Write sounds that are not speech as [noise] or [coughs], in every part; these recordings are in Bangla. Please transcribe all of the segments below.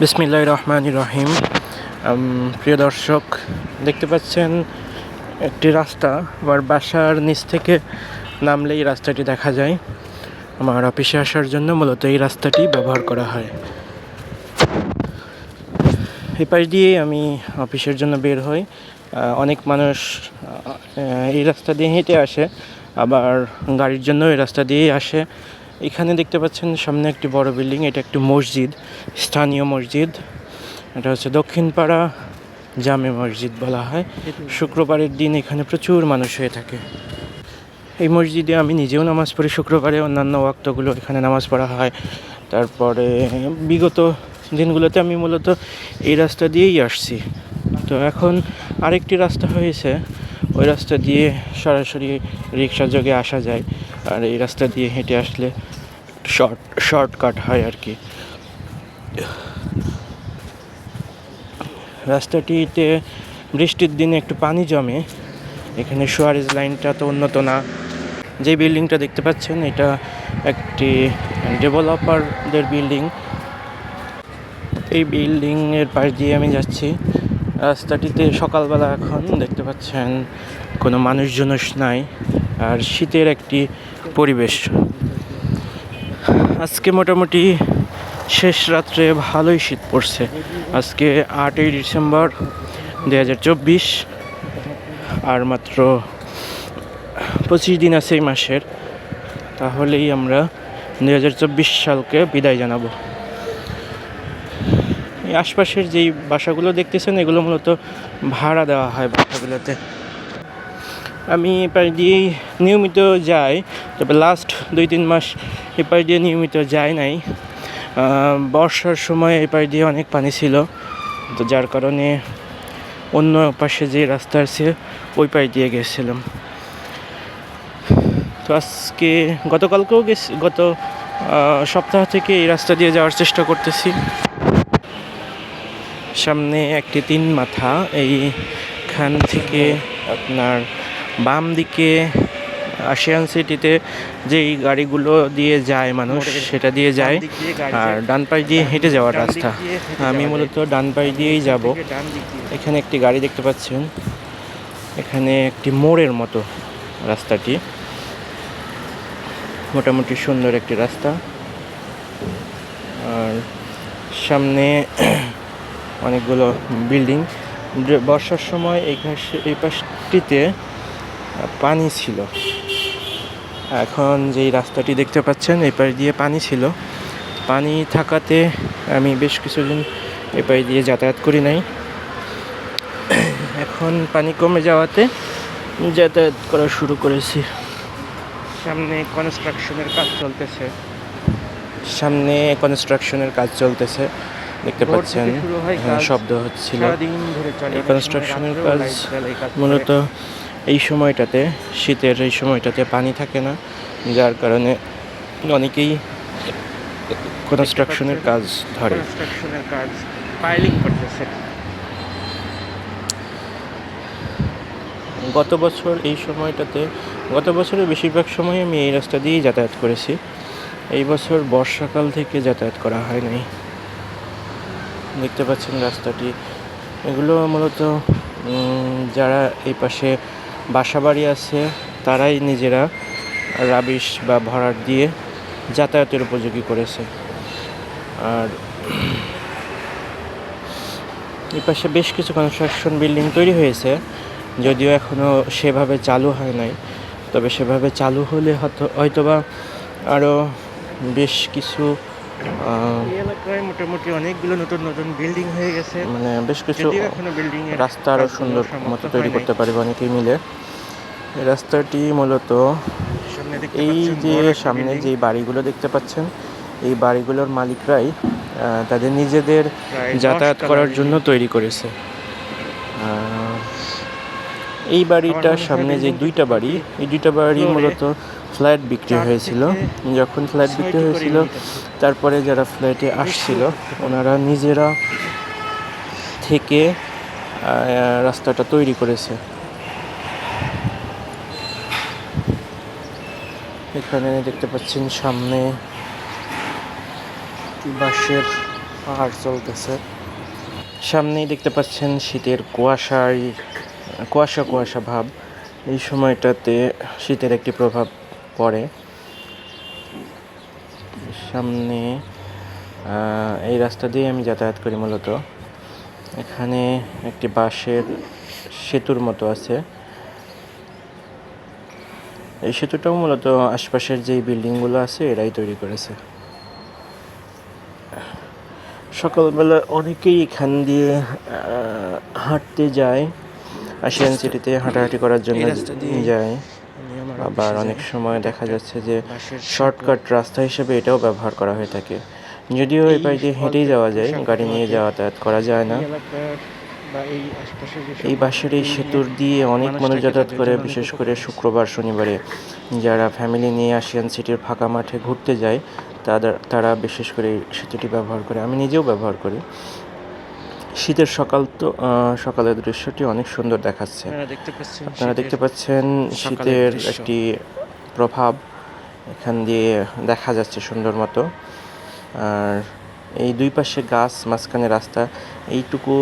বিসমিল্লাহ রহমান রহিম। প্রিয় দর্শক, দেখতে পাচ্ছেন একটি রাস্তা আমার বাসার নিচ থেকে নামলে এই রাস্তাটি দেখা যায়। আমার অফিসে আসার জন্য মূলত এই রাস্তাটি ব্যবহার করা হয়। এই পাশ দিয়ে আমি অফিসের জন্য বের হই। অনেক মানুষ এই রাস্তা দিয়ে হেঁটে আসে, আবার গাড়ির জন্য এই রাস্তা দিয়েই আসে। এখানে দেখতে পাচ্ছেন সামনে একটি বড় বিল্ডিং, এটা একটি মসজিদ, স্থানীয় মসজিদ। এটা হচ্ছে দক্ষিণপাড়া জামে মসজিদ বলা হয়। শুক্রবারের দিন এখানে প্রচুর মানুষ হয়ে থাকে। এই মসজিদে আমি নিজেও নামাজ পড়ি, শুক্রবারে অন্যান্য ওয়াক্তগুলো এখানে নামাজ পড়া হয়। তারপরে বিগত দিনগুলোতে আমি মূলত এই রাস্তা দিয়েই আসছি। তো এখন আরেকটি রাস্তা হয়েছে ওই রাস্তা দিয়ে সরাসরি রিক্সা যোগে আসা যায়। আর এই রাস্তা দিয়ে হেঁটে আসলে শর্ট, শর্টকাট হয় আর কি। রাস্তাটিতে বৃষ্টির দিনে একটু পানি জমে। এখানে সুয়ারেজ লাইনটা তো উন্নত না। যে বিল্ডিংটা দেখতে পাচ্ছেন, এটা একটি ডেভেলপারদের বিল্ডিং। এই বিল্ডিংয়ের পাশ দিয়ে আমি যাচ্ছি। রাস্তাটিতে সকালবেলা এখন দেখতে পাচ্ছেন কোনো মানুষজন নাই, আর শীতের একটি পরিবেশ। আজকে মোটামুটি শেষ রাত্রে ভালোই শীত পড়ছে। আজকে আটই ডিসেম্বর দু হাজার চব্বিশ, আর মাত্র পঁচিশ দিন আছে এই মাসের। তাহলেই আমরা দু হাজার চব্বিশ সালকে বিদায় জানাব। এই আশপাশের যেই বাসাগুলো দেখতেছেন, এগুলো মূলত ভাড়া দেওয়া হয় বাসাগুলোতে। আমি এপাশ দিয়ে নিয়মিত যাই, তবে লাস্ট দুই তিন মাস এপাশ দিয়ে নিয়মিত যাই নাই। বর্ষার সময় এপাশ দিয়ে অনেক পানি ছিল, তো যার কারণে অন্য পাশে যে রাস্তা আছে, ওই পাশ দিয়ে গেছিলাম। তো আজকে গতকালকেও গেছি, গত সপ্তাহ থেকে এই রাস্তা দিয়ে যাওয়ার চেষ্টা করতেছি। সামনে একটি তিন মাথা এইখান থেকে আপনার বাম দিকে আশিয়ান সিটিতে যেই গাড়িগুলো দিয়ে যায় মানুষ সেটা দিয়ে যায়। আর ডান পাশ দিয়ে হেঁটে যাওয়ার রাস্তা। আমি মূলত ডান পাশ দিয়েই যাব। এখানে একটি গাড়ি দেখতে পাচ্ছেন। এখানে একটি মোড়ের মতো রাস্তাটি। মোটামুটি সুন্দর একটি রাস্তা। আর সামনে অনেকগুলো বিল্ডিং। বর্ষার সময় এই ঘাস- এই পাশটিতে পানি ছিল। এখন যেই রাস্তাটি দেখতে পাচ্ছেন, এই পাশ দিয়ে পানি ছিল। পানি থাকাতে আমি বেশ কিছুদিন এই পাশ দিয়ে যাতায়াত করি নাই। এখন পানি কমে যাওয়াতে যাতায়াত করা শুরু করেছি। সামনে কনস্ট্রাকশনের কাজ চলতেছে। সামনে কনস্ট্রাকশনের কাজ চলতেছে। দেখতে পাচ্ছেন। হয়। শব্দ হচ্ছিল। এই কনস্ট্রাকশনের কাজ। মূলত এই সময়টাতে শীতের এই সময়টাতে পানি থাকে না যার কারণে অনেকেই কনস্ট্রাকশনের কাজ ধরে। কনস্ট্রাকশনের কাজ পাইলিং করতেছে। গত বছর এই সময়টাতে গত বছরের বেশিরভাগ সময় আমি এই রাস্তা দিয়েই যাতায়াত করেছি। এই বছর বর্ষাকাল থেকে যাতায়াত করা হয় নাই। দেখতে পাচ্ছেন রাস্তাটি। এগুলো মূলত যারা এই পাশে বাসা বাড়ি আছে, তারাই নিজেরা রাবিশ বা ভরাট দিয়ে যাতায়াতের উপযোগী করেছে। আর এই পাশে বেশ কিছু কনস্ট্রাকশন বিল্ডিং তৈরি হয়েছে, যদিও এখনও সেভাবে চালু হয় নাই। তবে সেভাবে চালু হলে হয়তো হয়তোবা আরও বেশ কিছু এই এলাকায় মোটামুটি অনেকগুলো নতুন নতুন বিল্ডিং হয়ে গেছে। মানে বেশ কিছু বিল্ডিং রাস্তা আরও সুন্দর মতো তৈরি করতে পারবে অনেকেই মিলে। রাস্তাটি মূলত এই যে সামনে যে বাড়িগুলো দেখতে পাচ্ছেন এই বাড়িগুলোর মালিকরাই তাদের নিজেদের যাতায়াত করার জন্য তৈরি করেছে। আহ, এই বাড়িটার সামনে যে দুইটা বাড়ি এই দুইটা বাড়ি মূলত ফ্ল্যাট বিক্রি হয়েছিল। যখন ফ্ল্যাট বিক্রি হয়েছিল তারপরে যারা ফ্ল্যাটে আসছিল ওনারা নিজেরা থেকে রাস্তাটা তৈরি করেছে। এখানে দেখতে পাচ্ছেন সামনে বাঁশের পাহাড় চলতেছে। সামনেই দেখতে পাচ্ছেন শীতের কুয়াশায় কুয়াশা কুয়াশা ভাব। এই সময়টাতে শীতের একটি প্রভাব পড়ে। সামনে এই রাস্তা দিয়ে আমি যাতায়াত করি মূলত। এখানে একটি বাঁশের সেতুর মতো আছে। এই সেতুটাও মূলত আশপাশের যেই বিল্ডিংগুলো আছে, এরাই তৈরি করেছে। সকালবেলা অনেকেই এখান দিয়ে হাঁটতে যায়। আশিয়ান সিটিতে হাঁটাহাঁটি করার জন্য যায়। আবার অনেক সময় দেখা যাচ্ছে যে শর্টকাট রাস্তা হিসেবে এটাও ব্যবহার করা হয়ে থাকে। যদিও এই দিয়ে হেঁটেই যাওয়া যায় গাড়ি নিয়ে যাতায়াত করা যায় না। এই বাসের এই সেতুর দিয়ে অনেক মানুষ যাতায়াত করে বিশেষ করে শুক্রবার শনিবারে। যারা ফ্যামিলি নিয়ে আসিয়ান সিটির ফাঁকা মাঠে ঘুরতে যায় তাদের তারা বিশেষ করে এই সেতুটি ব্যবহার করে। আমি নিজেও ব্যবহার করি। শীতের সকাল তো সকালের দৃশ্যটি অনেক সুন্দর দেখাচ্ছে। আপনারা দেখতে পাচ্ছেন শীতের। একটি প্রভাব এখান দিয়ে দেখা যাচ্ছে সুন্দর মতো। আর এই দুই পাশে গাছ মাঝখানে রাস্তা এইটুকু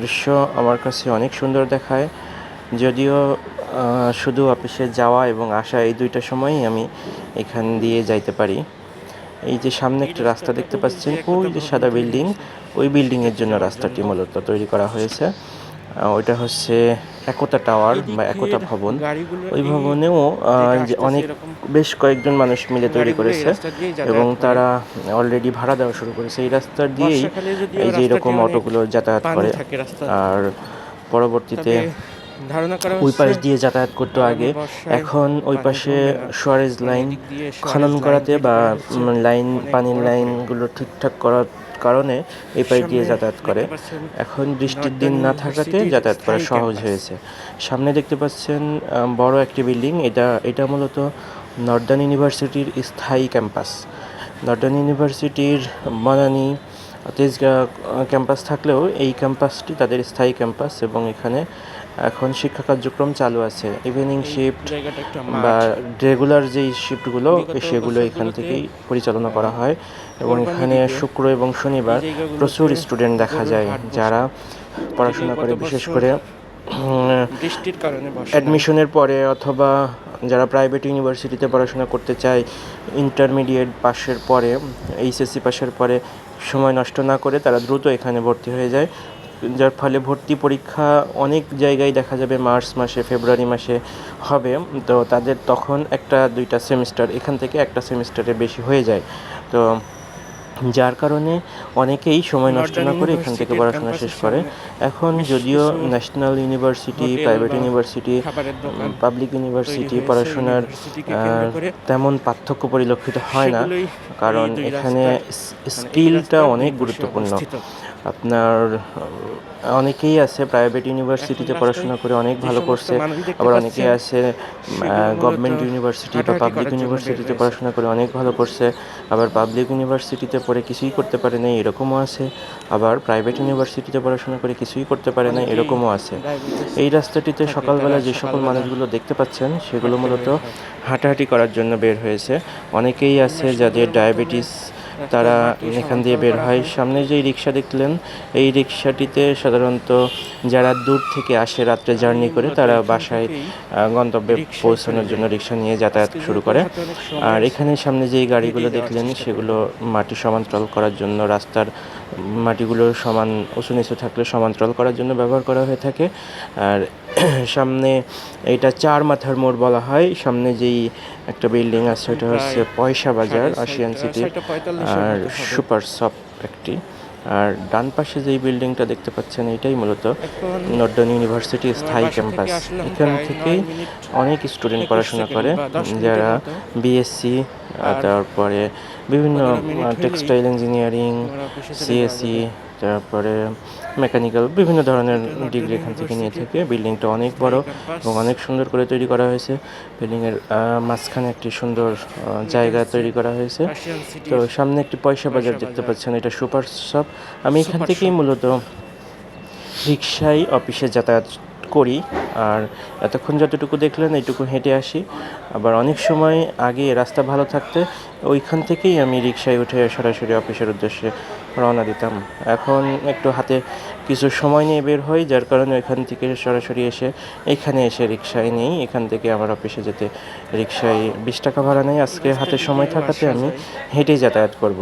দৃশ্য আমার কাছে অনেক সুন্দর দেখায়। যদিও শুধু অফিসে যাওয়া এবং আসা এই দুইটা সময়ই আমি এখান দিয়ে যাইতে পারি। এই যে সামনে একটা রাস্তা দেখতে পাচ্ছেন ওই যে সাদা বিল্ডিং ওই বিল্ডিংয়ের জন্য রাস্তাটি মূলত তৈরি করা হয়েছে। ওইটা হচ্ছে একতা টাওয়ার বা একতা ভবন। ওই ভবনেও যে অনেক বেশ কয়েকজন মানুষ মিলে তৈরি করেছে রাস্তা এবং তারা অলরেডি ভাড়া দেওয়া শুরু করেছে। এই রাস্তার দিয়েই এই যে এরকম অটোগুলো যাতায়াত করে। আর পরবর্তীতে ওই পাশ দিয়ে যাতায়াত করতো আগে। এখন ওই পাশে। সুয়ারেজ লাইন খনন করাতে বা লাইন পানির লাইনগুলো ঠিকঠাক করার কারণে এই পাশ দিয়ে যাতায়াত করে। এখন বৃষ্টির দিন না থাকাতে যাতায়াত করা সহজ হয়েছে। সামনে দেখতে পাচ্ছেন বড় একটি বিল্ডিং। এটা এটা মূলত নর্দার্ন ইউনিভার্সিটির স্থায়ী ক্যাম্পাস। নর্দার্ন ইউনিভার্সিটির বনানী তেজগাঁ ক্যাম্পাস থাকলেও এই ক্যাম্পাসটি তাদের স্থায়ী ক্যাম্পাস এবং এখানে এখন শিক্ষা কার্যক্রম চালু আছে। ইভিনিং শিফট বা রেগুলার যেই শিফটগুলো সেগুলো এখান থেকেই পরিচালনা করা হয়। এবং এখানে শুক্র এবং শনিবার প্রচুর স্টুডেন্ট দেখা যায়। যারা পড়াশোনা করে বিশেষ করে বৃষ্টির কারণে অ্যাডমিশনের পরে অথবা যারা প্রাইভেট ইউনিভার্সিটিতে পড়াশোনা করতে চায় ইন্টারমিডিয়েট পাশের পরে এইচএসসি পাশের পরে সময় নষ্ট না করে তারা দ্রুত এখানে ভর্তি হয়ে যায়। যার ফলে ভর্তি পরীক্ষা অনেক জায়গায় দেখা যাবে মার্চ মাসে ফেব্রুয়ারি মাসে হবে। তো তাদের তখন একটা দুইটা সেমিস্টার এখান থেকে একটা সেমিস্টারে বেশি হয়ে যায়। তো যার কারণে অনেকেই সময় নষ্ট না করে এখান থেকে পড়াশোনা শেষ করে। এখন যদিও national university private university public university পড়াশোনার। তেমন পার্থক্য পরিলক্ষিত হয় না। কারণ এখানে রাস্তার- স- মানে স্কিলটা অনেক গুরুত্বপূর্ণ। আপনার অনেকেই আছে প্রাইভেট ইউনিভার্সিটিতে পড়াশোনা করে অনেক ভালো করছে। আবার অনেকেই আছে গভর্নমেন্ট ইউনিভার্সিটি বা পাবলিক ইউনিভার্সিটিতে পড়াশোনা করে অনেক ভালো করছে। আবার পাবলিক ইউনিভার্সিটিতে পড়ে কিছুই করতে পারে না এরকমও আছে। আবার প্রাইভেট ইউনিভার্সিটিতে পড়াশোনা করে কিছুই করতে পারে না এরকমও আছে। এই রাস্তাটিতে সকালবেলা যে সকল মানুষগুলো দেখতে পাচ্ছেন সেগুলো মূলত হাঁটাহাঁটি করার জন্য বের হয়েছে। অনেকেই আছে যাদের ডায়াবেটিস তারা এখান দিয়ে বের হয়। সামনে যেই রিক্সা দেখলেন, এই রিক্সাটিতে সাধারণত যারা দূর থেকে আসে রাত্রে জার্নি করে, তারা বাসায় গন্তব্যে পৌঁছানোর জন্য রিক্সা নিয়ে যাতায়াত শুরু করে। আর এখানে সামনে যেই গাড়িগুলো দেখলেন, সেগুলো মাটি সমান্তরাল করার জন্য, রাস্তার মাটিগুলো সমান, উঁচু নিচু থাকলে সমান্তরাল করার জন্য ব্যবহার করা হয়ে থাকে। আর [coughs] সামনে এটা চার মাথার মোড় বলা হয়। সামনে যেই একটা বিল্ডিং আছে ওটা হচ্ছে পয়সা বাজার আশিয়ান সিটি আর সুপার শপ একটি। আর ডান পাশে যেই বিল্ডিংটা দেখতে পাচ্ছেন এটাই মূলত নর্দার্ন ইউনিভার্সিটি স্থায়ী ক্যাম্পাস। এখান থেকেই অনেক স্টুডেন্ট পড়াশোনা করে। যারা। বিএসসি তারপরে বিভিন্ন টেক্সটাইল ইঞ্জিনিয়ারিং সিএসসি তারপরে মেকানিক্যাল বিভিন্ন ধরনের ডিগ্রি এখান থেকে নিয়ে থাকে বিল্ডিংটা অনেক বড় এবং অনেক সুন্দর করে তৈরি করা হয়েছে। বিল্ডিংয়ের মাঝখানে একটি সুন্দর জায়গা তৈরি করা হয়েছে। তো সামনে একটি পয়সা বাজার দেখতে পাচ্ছেন এটা সুপার শপ। আমি এখান থেকেই মূলত রিক্সায় অফিসে যাতায়াত করি, আর এতক্ষণ যতটুকু দেখলেন এইটুকু হেঁটে আসি। আবার অনেক সময় আগে রাস্তা ভালো থাকতে ওইখান থেকেই আমি রিক্সায় উঠে সরাসরি অফিসের উদ্দেশ্যে রওনা দিতাম। এখন একটু হাতে কিছু সময় নিয়ে বের হই, যার কারণে ওইখান থেকে সরাসরি এসে এখানে এসে রিক্সায় নেই। এখান থেকে আমার অফিসে যেতে রিক্সায় বিশ টাকা ভাড়া নেই। আজকে হাতে সময় থাকাতে আমি হেঁটেই যাতায়াত করব।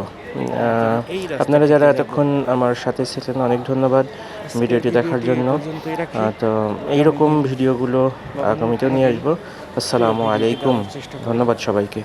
আপনারা যারা এতক্ষণ আমার সাথে ছিলেন, অনেক ধন্যবাদ। ভিডিওটি দেখার জন্য। তো এইরকম ভিডিওগুলো আগামীতেও নিয়ে আসব। আসসালামু আলাইকুম। ধন্যবাদ সবাইকে।